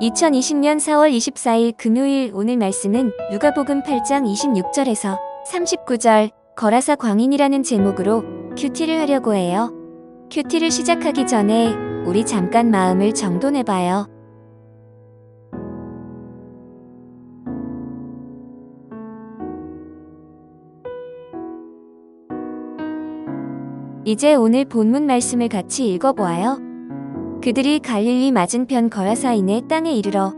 2020년 4월 24일 금요일 오늘 말씀은 누가복음 8장 26절에서 39절 거라사 광인이라는 제목으로 큐티를 하려고 해요. 큐티를 시작하기 전에 우리 잠깐 마음을 정돈해봐요. 이제 오늘 본문 말씀을 같이 읽어보아요. 그들이 갈릴리 맞은편 거라사인의 땅에 이르러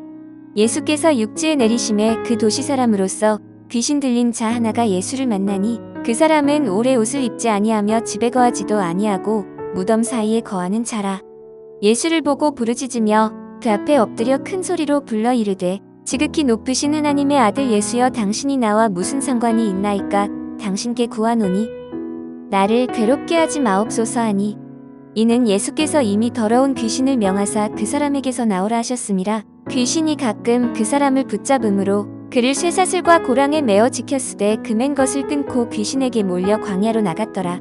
예수께서 육지에 내리심에 그 도시 사람으로서 귀신 들린 자 하나가 예수를 만나니 그 사람은 오래 옷을 입지 아니하며 집에 거하지도 아니하고 무덤 사이에 거하는 자라. 예수를 보고 부르짖으며 그 앞에 엎드려 큰 소리로 불러 이르되 지극히 높으신 하나님의 아들 예수여 당신이 나와 무슨 상관이 있나이까 당신께 구하노니 나를 괴롭게 하지 마옵소서 하니 이는 예수께서 이미 더러운 귀신을 명하사 그 사람에게서 나오라 하셨음이라 귀신이 가끔 그 사람을 붙잡음으로 그를 쇠사슬과 고랑에 매어 지켰으되 금엔 것을 끊고 귀신에게 몰려 광야로 나갔더라.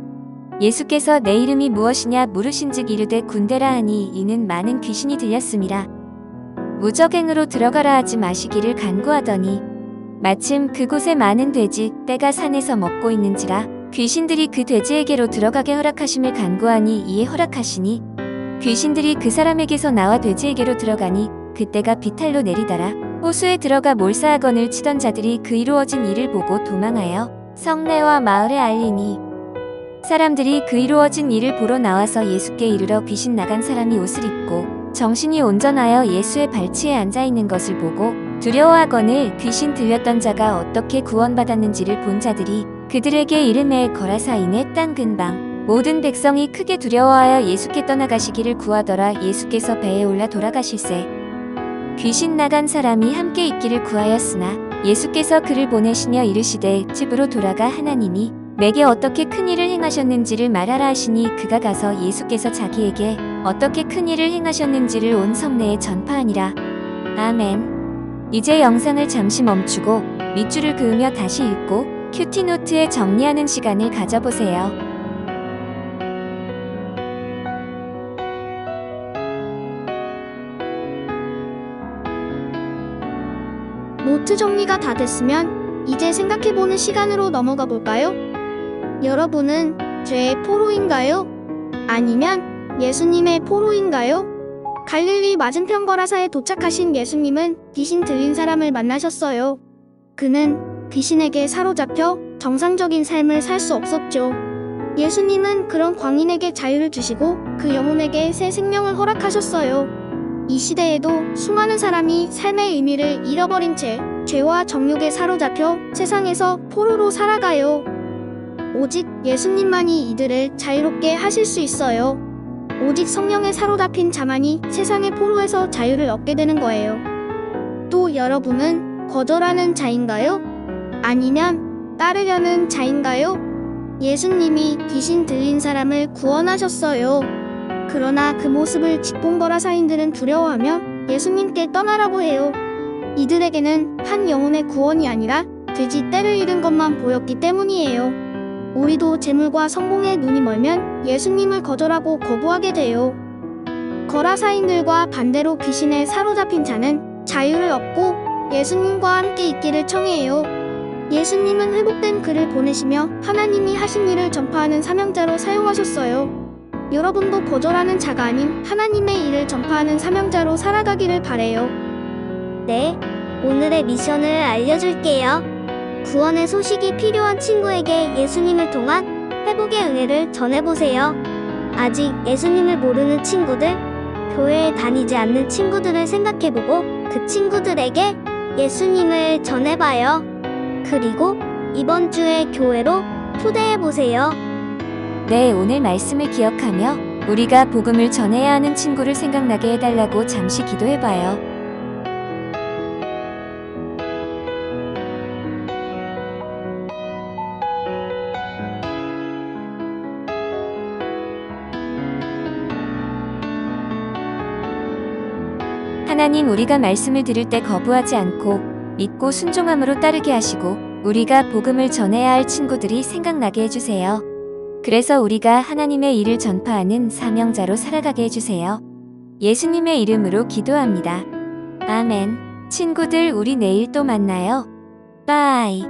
예수께서 내 이름이 무엇이냐 물으신즉 이르되 군대라 하니 이는 많은 귀신이 들렸음이라. 무적행으로 들어가라 하지 마시기를 간구하더니 마침 그곳에 많은 돼지 떼가 산에서 먹고 있는지라 귀신들이 그 돼지에게로 들어가게 허락하심을 간구하니 이에 허락하시니 귀신들이 그 사람에게서 나와 돼지에게로 들어가니 그때가 비탈로 내리더라. 호수에 들어가 몰사하건을 치던 자들이 그 이루어진 일을 보고 도망하여 성내와 마을에 알리니 사람들이 그 이루어진 일을 보러 나와서 예수께 이르러 귀신 나간 사람이 옷을 입고 정신이 온전하여 예수의 발치에 앉아 있는 것을 보고 두려워하거늘 귀신 들렸던 자가 어떻게 구원받았는지를 본 자들이 그들에게 이름에 거라사인의 땅 근방 모든 백성이 크게 두려워하여 예수께 떠나가시기를 구하더라. 예수께서 배에 올라 돌아가실세. 귀신 나간 사람이 함께 있기를 구하였으나 예수께서 그를 보내시며 이르시되 집으로 돌아가 하나님이 내게 어떻게 큰 일을 행하셨는지를 말하라 하시니 그가 가서 예수께서 자기에게 어떻게 큰 일을 행하셨는지를 온 성내에 전파하니라. 아멘. 이제 영상을 잠시 멈추고 밑줄을 그으며 다시 읽고 큐티노트에 정리하는 시간을 가져보세요. 노트 정리가 다 됐으면 이제 생각해보는 시간으로 넘어가 볼까요? 여러분은 죄의 포로인가요? 아니면 예수님의 포로인가요? 갈릴리 맞은편 거라사에 도착하신 예수님은 귀신 들린 사람을 만나셨어요. 그는 귀신에게 사로잡혀 정상적인 삶을 살 수 없었죠. 예수님은 그런 광인에게 자유를 주시고 그 영혼에게 새 생명을 허락하셨어요. 이 시대에도 수많은 사람이 삶의 의미를 잃어버린 채 죄와 정욕에 사로잡혀 세상에서 포로로 살아가요. 오직 예수님만이 이들을 자유롭게 하실 수 있어요. 오직 성령에 사로잡힌 자만이 세상의 포로에서 자유를 얻게 되는 거예요. 또 여러분은 거절하는 자인가요? 아니면 따르려는 자인가요? 예수님이 귀신 들린 사람을 구원하셨어요. 그러나 그 모습을 직봉거라 사인들은 두려워하며 예수님께 떠나라고 해요. 이들에게는 한 영혼의 구원이 아니라 돼지 떼를 잃은 것만 보였기 때문이에요. 우리도 재물과 성공에 눈이 멀면 예수님을 거절하고 거부하게 돼요. 거라사인들과 반대로 귀신에 사로잡힌 자는 자유를 얻고 예수님과 함께 있기를 청해요. 예수님은 회복된 그를 보내시며 하나님이 하신 일을 전파하는 사명자로 사용하셨어요. 여러분도 거절하는 자가 아닌 하나님의 일을 전파하는 사명자로 살아가기를 바래요. 네, 오늘의 미션을 알려줄게요. 구원의 소식이 필요한 친구에게 예수님을 통한 회복의 은혜를 전해보세요. 아직 예수님을 모르는 친구들, 교회에 다니지 않는 친구들을 생각해보고 그 친구들에게 예수님을 전해봐요. 그리고 이번 주에 교회로 초대해 보세요. 네, 오늘 말씀을 기억하며 우리가 복음을 전해야 하는 친구를 생각나게 해달라고 잠시 기도해봐요. 하나님 우리가 말씀을 들을 때 거부하지 않고 믿고 순종함으로 따르게 하시고 우리가 복음을 전해야 할 친구들이 생각나게 해주세요. 그래서 우리가 하나님의 일을 전파하는 사명자로 살아가게 해주세요. 예수님의 이름으로 기도합니다. 아멘. 친구들, 우리 내일 또 만나요. 바이.